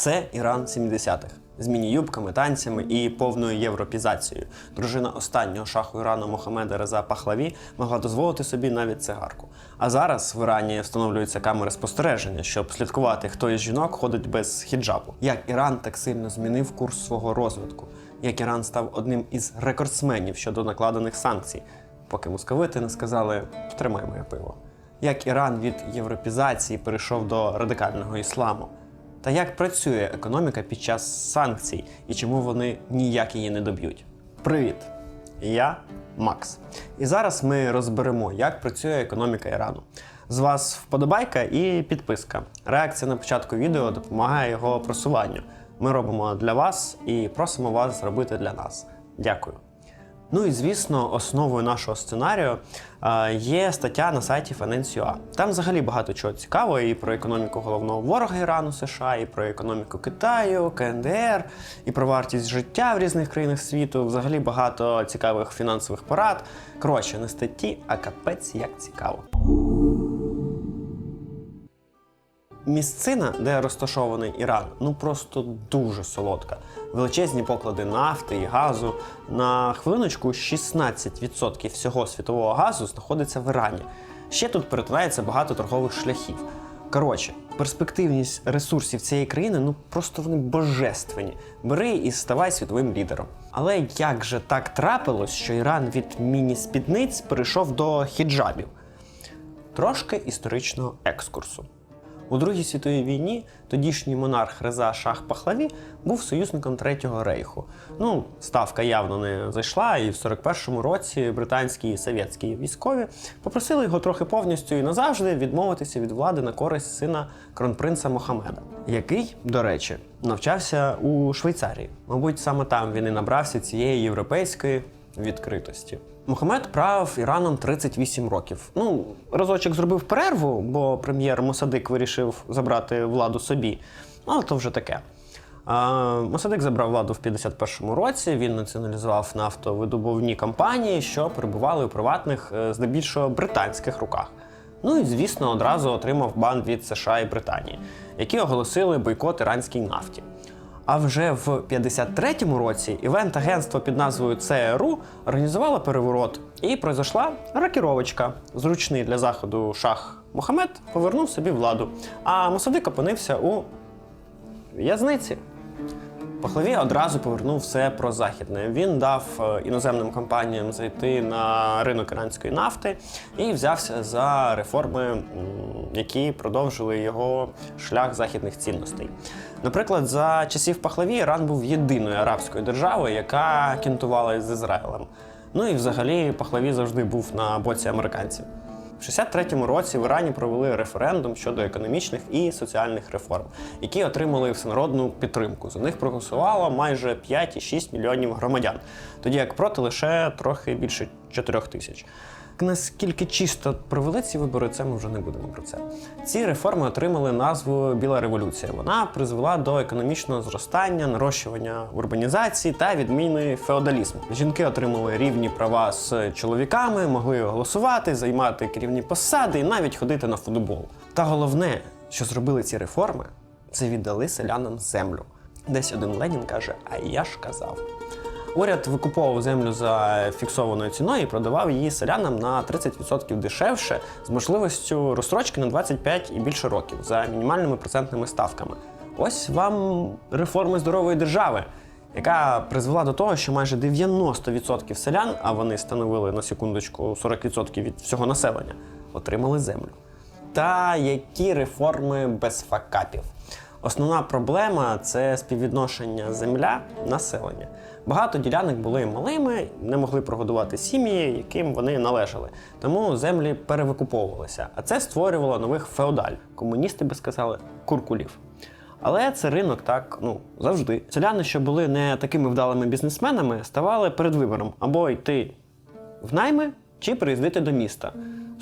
Це Іран 70-х з міні-юбками, танцями і повною європізацією. Дружина останнього шаху Ірану Мохамеда Реза Пахлаві могла дозволити собі навіть цигарку. А зараз в Ірані встановлюються камери спостереження, щоб слідкувати, хто із жінок ходить без хіджабу. Як Іран так сильно змінив курс свого розвитку, як Іран став одним із рекордсменів щодо накладених санкцій, поки московити не сказали «Тримай моє пиво. Як Іран від європізації перейшов до радикального ісламу. Та як працює економіка під час санкцій і чому вони ніяк її не доб'ють? Привіт! Я Макс. І зараз ми розберемо, як працює економіка Ірану. З вас вподобайка і підписка. Реакція на початку відео допомагає його просуванню. Ми робимо для вас і просимо вас зробити для нас. Дякую. Ну і звісно, основою нашого сценарію е, є стаття на сайті Finance.ua. Там взагалі багато чого цікавого і про економіку головного ворога Ірану США, і про економіку Китаю, КНДР, і про вартість життя в різних країнах світу. Взагалі багато цікавих фінансових порад. Коротше, не статті, а капець як цікаво. Місцина, де розташований Іран, ну просто дуже солодка. Величезні поклади нафти і газу. На хвилиночку 16% всього світового газу знаходиться в Ірані. Ще тут перетинається багато торгових шляхів. Коротше, перспективність ресурсів цієї країни ну просто вони божественні. Бери і ставай світовим лідером. Але як же так трапилось, що Іран від міні-спідниць перейшов до хіджабів? Трошки історичного екскурсу. У Другій світовій війні тодішній монарх Реза Шах Пахлаві був союзником Третього рейху. Ну, ставка явно не зайшла, і в 41-му році британські і совєтські військові попросили його трохи повністю і назавжди відмовитися від влади на користь сина кронпринца Мохамеда, який, до речі, навчався у Швейцарії. Мабуть, саме там він і набрався цієї європейської відкритості. Мухаммед правив Іраном 38 років. Ну, разочок зробив перерву, бо прем'єр Мосадик вирішив забрати владу собі. Ну, Але то вже таке. Мосадик забрав владу в 51-му році. Він націоналізував нафтовидобувні компанії, що перебували у приватних, е, здебільшого британських руках. Ну і звісно, одразу отримав бан від США і Британії, які оголосили бойкот іранській нафті. А вже в 53-му році івент-агентство під назвою ЦРУ організувало переворот, і пройшла ракіровочка. Зручний для заходу шах Мохамед повернув собі владу, а Мосадик опинився у в'язниці. Пахлаві одразу повернув все про західне. Він дав е, іноземним компаніям зайти на ринок іранської нафти і взявся за реформи, які продовжили його шлях західних цінностей. Наприклад, за часів Пахлаві Іран був єдиною арабською державою, яка кінтувала з Ізраїлем. Ну і взагалі Пахлаві завжди був на боці американців. В 63-му році в Ірані провели референдум щодо економічних і соціальних реформ, які отримали всенародну підтримку. За них проголосувало майже 5,6 мільйонів громадян, тоді як проти лише трохи більше 4 тисяч. Наскільки чисто провели ці вибори, це ми вже не будемо про це. Ці реформи отримали назву Біла революція. Вона призвела до економічного зростання, нарощування урбанізації та відміни феодалізму. Жінки отримали рівні права з чоловіками, могли голосувати, займати керівні посади і навіть ходити на футбол. Та головне, що зробили ці реформи, це віддали селянам землю. Десь один Ленін каже: А я ж казав. Уряд викуповував землю за фіксованою ціною і продавав її селянам на 30% дешевше з можливістю розстрочки на 25 і більше років за мінімальними процентними ставками. Ось вам реформи здорової держави, яка призвела до того, що майже 90% селян, а вони становили на секундочку 40% від всього населення, отримали землю. Та які реформи без факапів? Основна проблема це співвідношення земля-населення. Багато ділянок були малими, не могли прогодувати сім'ї, яким вони належали. Тому землі перевикуповувалися. А це створювало нових феодаль. Комуністи би сказали куркулів. Але це ринок так ну завжди. Селяни, що були не такими вдалими бізнесменами, ставали перед вибором або йти в найми чи приїздити до міста.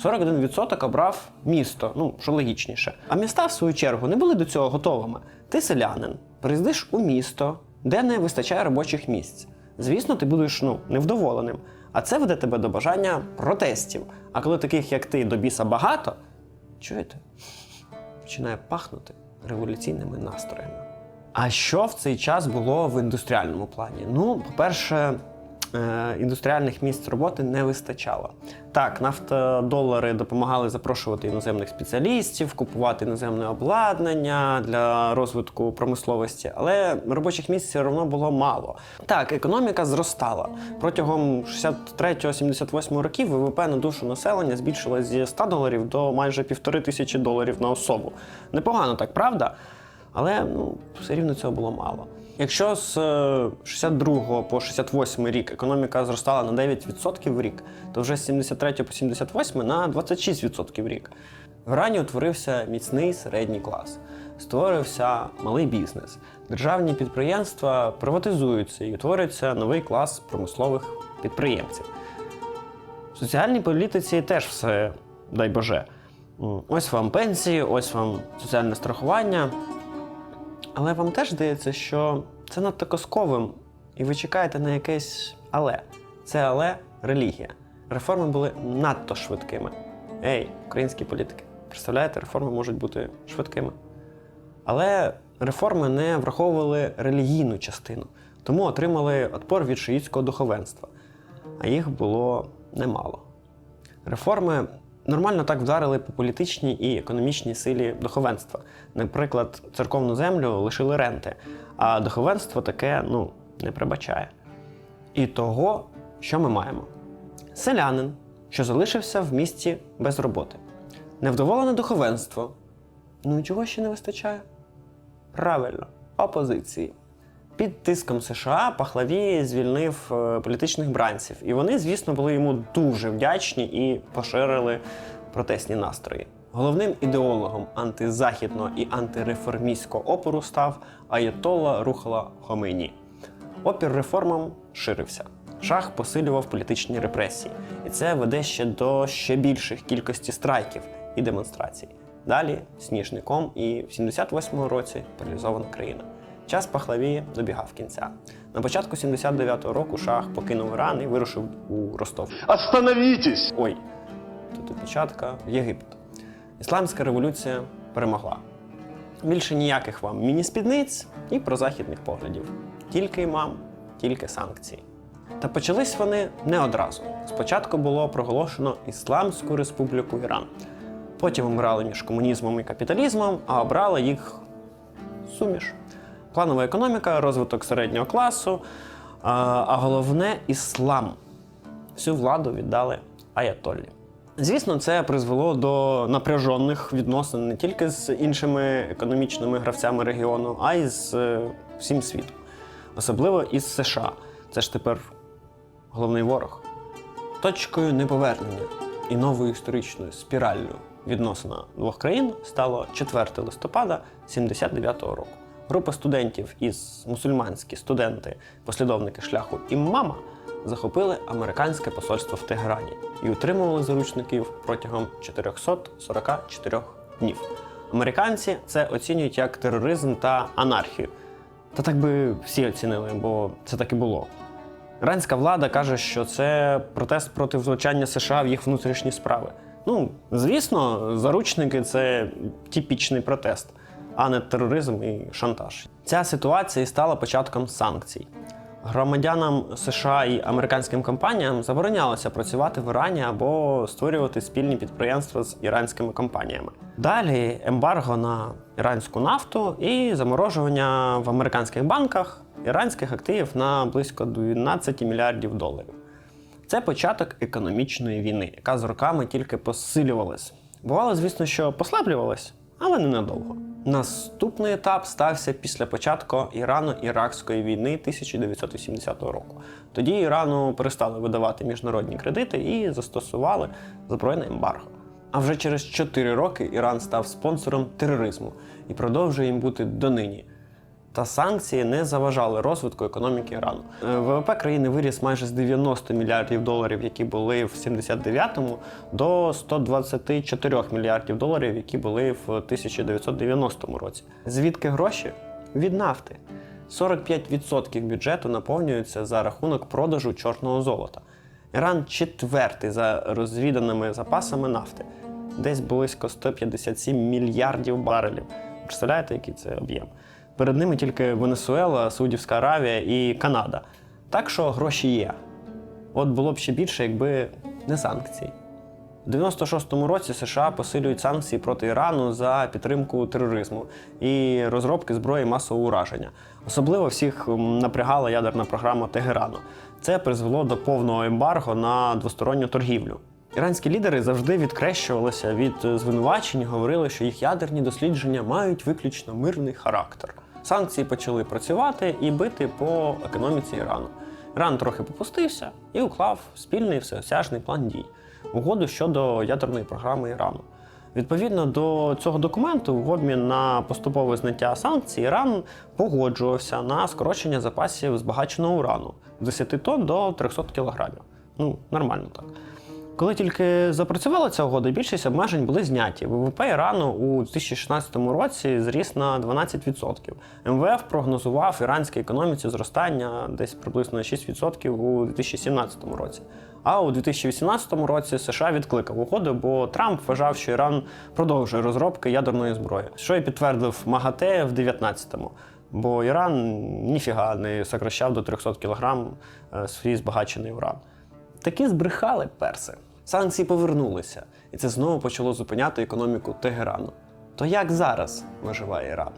41% обрав місто, ну що логічніше. А міста, в свою чергу, не були до цього готовими. Ти селянин, приїздиш у місто, де не вистачає робочих місць. Звісно, ти будеш ну, невдоволеним. А це веде тебе до бажання протестів. А коли таких, як ти, до біса багато, чуєте, починає пахнути революційними настроями. А що в цей час було в індустріальному плані? Ну, по-перше, індустріальних місць роботи не вистачало. Так, нафтодолари допомагали запрошувати іноземних спеціалістів, купувати іноземне обладнання для розвитку промисловості, але робочих місць все одно було мало. Так, економіка зростала. Протягом 63-78 років ВВП на душу населення збільшилось зі 100 доларів до майже півтори тисячі доларів на особу. Непогано так, правда? Але ну, все рівно цього було мало. Якщо з е, 62 по 68 рік економіка зростала на 9% в рік, то вже з 73 по 78 на 26% в рік. В Ірані утворився міцний середній клас, створився малий бізнес. Державні підприємства приватизуються і утворюється новий клас промислових підприємців. В соціальній політиці теж все, дай Боже. Ось вам пенсії, ось вам соціальне страхування. Але вам теж здається, що це надто казковим, і ви чекаєте на якесь але. Це але релігія. Реформи були надто швидкими. Ей, українські політики, представляєте, реформи можуть бути швидкими. Але реформи не враховували релігійну частину, тому отримали отпор від шиїтського духовенства, а їх було немало. Реформи нормально так вдарили по політичній і економічній силі духовенства. Наприклад, церковну землю лишили ренти, а духовенство таке ну, не прибачає. І того, що ми маємо? Селянин, що залишився в місті без роботи. Невдоволене духовенство. Ну чого ще не вистачає? Правильно, опозиції. Під тиском США Пахлаві звільнив е, політичних бранців, і вони, звісно, були йому дуже вдячні і поширили протестні настрої. Головним ідеологом антизахідного і антиреформістського опору став Аєтолла Рухала Хомейні. Опір реформам ширився. Шах посилював політичні репресії, і це веде ще до ще більших кількості страйків і демонстрацій. Далі сніжником, і в 78-му році паралізована країна. Час Пахлаві добігав кінця. На початку 79-го року шах покинув Іран і вирушив у Ростов. Остановитесь! Ой, тут опечатка в Єгипет. Ісламська революція перемогла. Більше ніяких вам міні-спідниць і прозахідних поглядів. Тільки імам, тільки санкції. Та почались вони не одразу. Спочатку було проголошено Ісламську Республіку Іран. Потім обрали між комунізмом і капіталізмом, а обрали їх суміш. Планова економіка, розвиток середнього класу, а, а головне іслам. Всю владу віддали аятоллі. Звісно, це призвело до напряжених відносин не тільки з іншими економічними гравцями регіону, а й з е, всім світом. Особливо із США. Це ж тепер головний ворог. Точкою неповернення і новою історичною спіраллю відносин двох країн стало 4 листопада 79-го року. Група студентів із мусульманські студенти, послідовники шляху іммама, захопили американське посольство в Тегерані і утримували заручників протягом 444 днів. Американці це оцінюють як тероризм та анархію. Та так би всі оцінили, бо це так і було. Іранська влада каже, що це протест проти втручання США в їх внутрішні справи. Ну, звісно, заручники це типічний протест, а не тероризм і шантаж. Ця ситуація стала початком санкцій. Громадянам США і американським компаніям заборонялося працювати в Ірані або створювати спільні підприємства з іранськими компаніями. Далі ембарго на іранську нафту і заморожування в американських банках іранських активів на близько 12 мільярдів доларів. Це початок економічної війни, яка з роками тільки посилювалась. Бувало, звісно, що послаблювалась, але ненадовго. Наступний етап стався після початку Ірано-Іракської війни 1980 року. Тоді Ірану перестали видавати міжнародні кредити і застосували збройне ембарго. А вже через 4 роки Іран став спонсором тероризму і продовжує їм бути донині. Та санкції не заважали розвитку економіки Ірану. Е, ВВП країни виріс майже з 90 мільярдів доларів, які були в 79-му, до 124 мільярдів доларів, які були в 1990 році. Звідки гроші? Від нафти. 45% бюджету наповнюються за рахунок продажу чорного золота. Іран четвертий за розвіданими запасами нафти, десь близько 157 мільярдів барелів. Представляєте, який це об'єм? Перед ними тільки Венесуела, Саудівська Аравія і Канада. Так що гроші є. От було б ще більше, якби не санкції. У 96-му році США посилюють санкції проти Ірану за підтримку тероризму і розробки зброї масового ураження. Особливо всіх напрягала ядерна програма Тегерану. Це призвело до повного ембарго на двосторонню торгівлю. Іранські лідери завжди відкрещувалися від звинувачень, говорили, що їх ядерні дослідження мають виключно мирний характер. Санкції почали працювати і бити по економіці Ірану. Іран трохи попустився і уклав спільний всеосяжний план дій угоду щодо ядерної програми Ірану. Відповідно до цього документу, в обмін на поступове зняття санкцій, Іран погоджувався на скорочення запасів збагаченого урану з 10 тонн до 300 кілограмів. Ну, нормально так. Коли тільки запрацювала ця угода, більшість обмежень були зняті. ВВП Ірану у 2016 році зріс на 12%. МВФ прогнозував іранській економіці зростання десь приблизно на 6% у 2017 році. А у 2018 році США відкликав угоду, бо Трамп вважав, що Іран продовжує розробки ядерної зброї, що і підтвердив МАГАТЕ в 2019-му. Бо Іран ніфіга не сокращав до 300 кг свій збагачений уран. Такі збрехали перси. Санкції повернулися, і це знову почало зупиняти економіку Тегерану. То як зараз виживає Іран?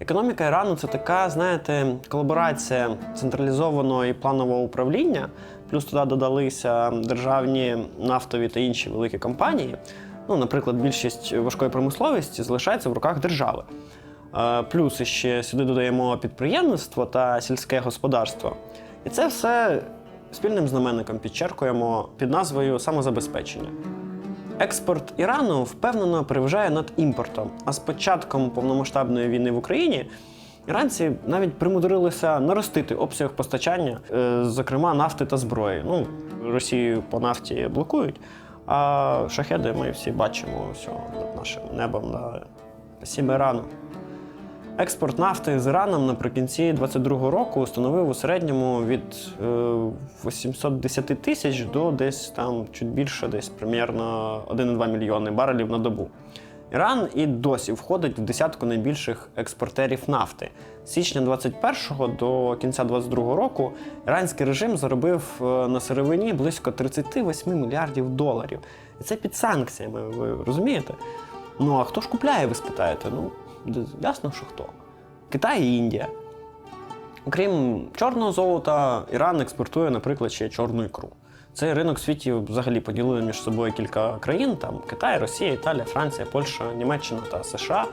Економіка Ірану це така, знаєте, колаборація централізованого і планового управління, плюс туди додалися державні нафтові та інші великі компанії. Ну, наприклад, більшість важкої промисловості залишається в руках держави. Е, Плюс ще сюди додаємо підприємництво та сільське господарство. І це все спільним знаменником підчеркуємо під назвою самозабезпечення. Експорт Ірану впевнено переважає над імпортом. А з початком повномасштабної війни в Україні іранці навіть примудрилися наростити обсяг постачання, е, зокрема нафти та зброї. Ну, Росію по нафті блокують, а шахеди ми всі бачимо над нашим небом. Спасибо Ірану. Експорт нафти з Іраном наприкінці 2022 року становив у середньому від е, 810 тисяч до десь там чуть більше, десь примірно 1,2 мільйони барелів на добу. Іран і досі входить в десятку найбільших експортерів нафти. З січня 21-го до кінця 22-го року іранський режим заробив е, на сировині близько 38 мільярдів доларів. І це під санкціями, ви розумієте? Ну а хто ж купляє, ви спитаєте? Ну, ясно, що хто. Китай і Індія. Окрім чорного золота, Іран експортує, наприклад, ще чорну ікру. Цей ринок світі взагалі поділили між собою кілька країн: там Китай, Росія, Італія, Франція, Польща, Німеччина та США.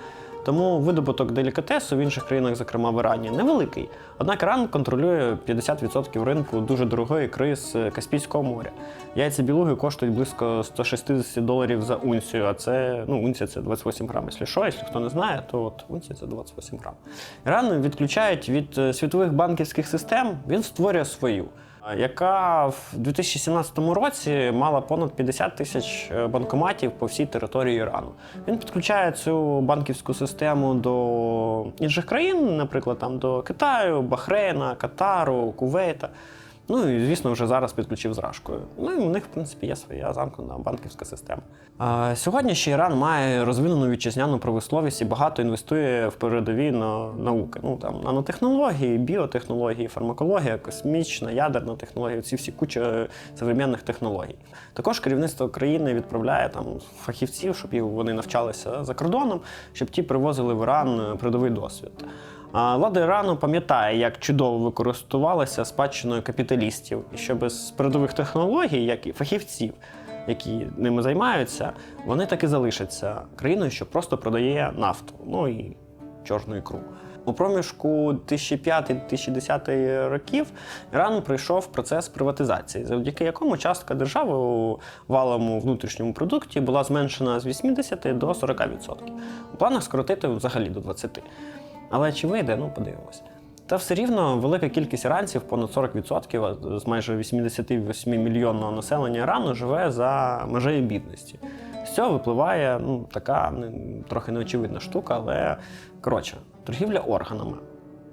Тому видобуток делікатесу в інших країнах, зокрема в Ірані, невеликий. Однак Іран контролює 50% ринку дуже дорогої ікри з Каспійського моря. Яйця білуги коштують близько 160 доларів за унцію, а це ну, унція це 28 грам. Якщо що, якщо хто не знає, то от унція це 28 грам. Іран відключають від е, світових банківських систем, він створює свою яка в 2017 році мала понад 50 тисяч е, банкоматів по всій території Ірану. Він підключає цю банківську систему до інших країн, наприклад, там до Китаю, Бахрейна, Катару, Кувейта. Ну і звісно, вже зараз підключив з Рашкою. Ну і у них, в принципі, є своя замкнена банківська система. А, сьогодні ще Іран має розвинену вітчизняну промисловість і багато інвестує в передові на науки. Ну там нанотехнології, біотехнології, фармакологія, космічна, ядерна технологія, ці всі куча современних технологій. Також керівництво країни відправляє там фахівців, щоб вони навчалися за кордоном, щоб ті привозили в Іран передовий досвід. Влада Ірану пам'ятає, як чудово використовувалася спадщиною капіталістів, і що без передових технологій, як і фахівців, які ними займаються, вони так і залишаться країною, що просто продає нафту, ну і чорну ікру. У проміжку 2005-2010 років Іран пройшов процес приватизації, завдяки якому частка держави у валовому внутрішньому продукті була зменшена з 80 до 40%. У планах скоротити взагалі до 20%. Але чи вийде, ну подивимось. Та все рівно велика кількість іранців, понад 40% з майже 88 мільйонного населення Ірану живе за межею бідності. З цього випливає ну, така трохи неочевидна штука, але коротше, торгівля органами.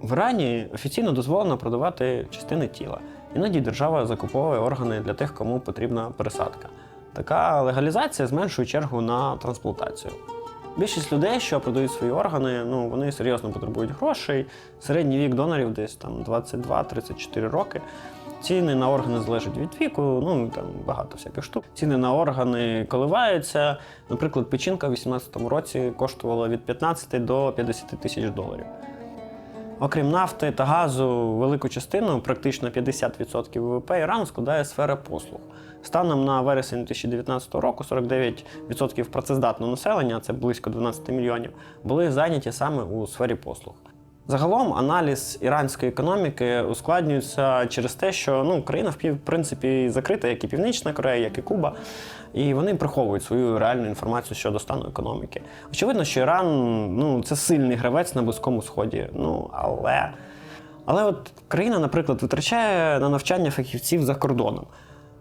В Ірані офіційно дозволено продавати частини тіла. Іноді держава закуповує органи для тих, кому потрібна пересадка. Така легалізація зменшує чергу на трансплантацію. Більшість людей, що продають свої органи, ну вони серйозно потребують грошей. Середній вік донорів десь там 22-34 роки. Ціни на органи залежать від віку, ну там багато всяких штук. Ціни на органи коливаються. Наприклад, печінка в 2018 році коштувала від 15 до 50 тисяч доларів. Окрім нафти та газу, велику частину, практично 50% ВВП Ірану складає сфера послуг. Станом на вересень 2019 року 49% працездатного населення, це близько 12 мільйонів, були зайняті саме у сфері послуг. Загалом аналіз іранської економіки ускладнюється через те, що ну, країна в принципі закрита, як і Північна Корея, як і Куба, і вони приховують свою реальну інформацію щодо стану економіки. Очевидно, що Іран ну, це сильний гравець на Близькому Сході. Ну але. Але от країна, наприклад, витрачає на навчання фахівців за кордоном.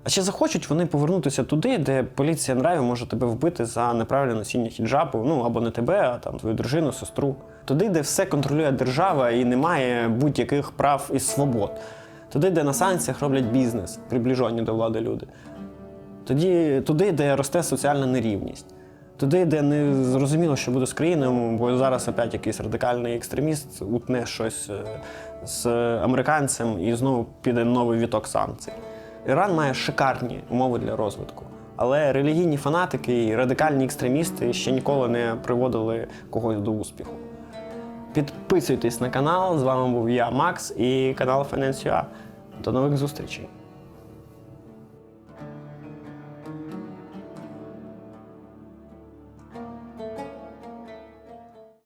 А чи захочуть вони повернутися туди, де поліція нравів може тебе вбити за неправильне носіння хіджабу, ну або не тебе, а там твою дружину, сестру. Туди, де все контролює держава і немає будь-яких прав і свобод. Туди, де на санкціях роблять бізнес, приближені до влади люди. Тоді туди, де росте соціальна нерівність. Туди, де не зрозуміло, що буде з країною, бо зараз опять якийсь радикальний екстреміст утне щось е, з американцем і знову піде новий віток санкцій. Іран має шикарні умови для розвитку, але релігійні фанатики і радикальні екстремісти ще ніколи не приводили когось до успіху. Підписуйтесь на канал. З вами був я, Макс, і канал Finance.ua. До нових зустрічей!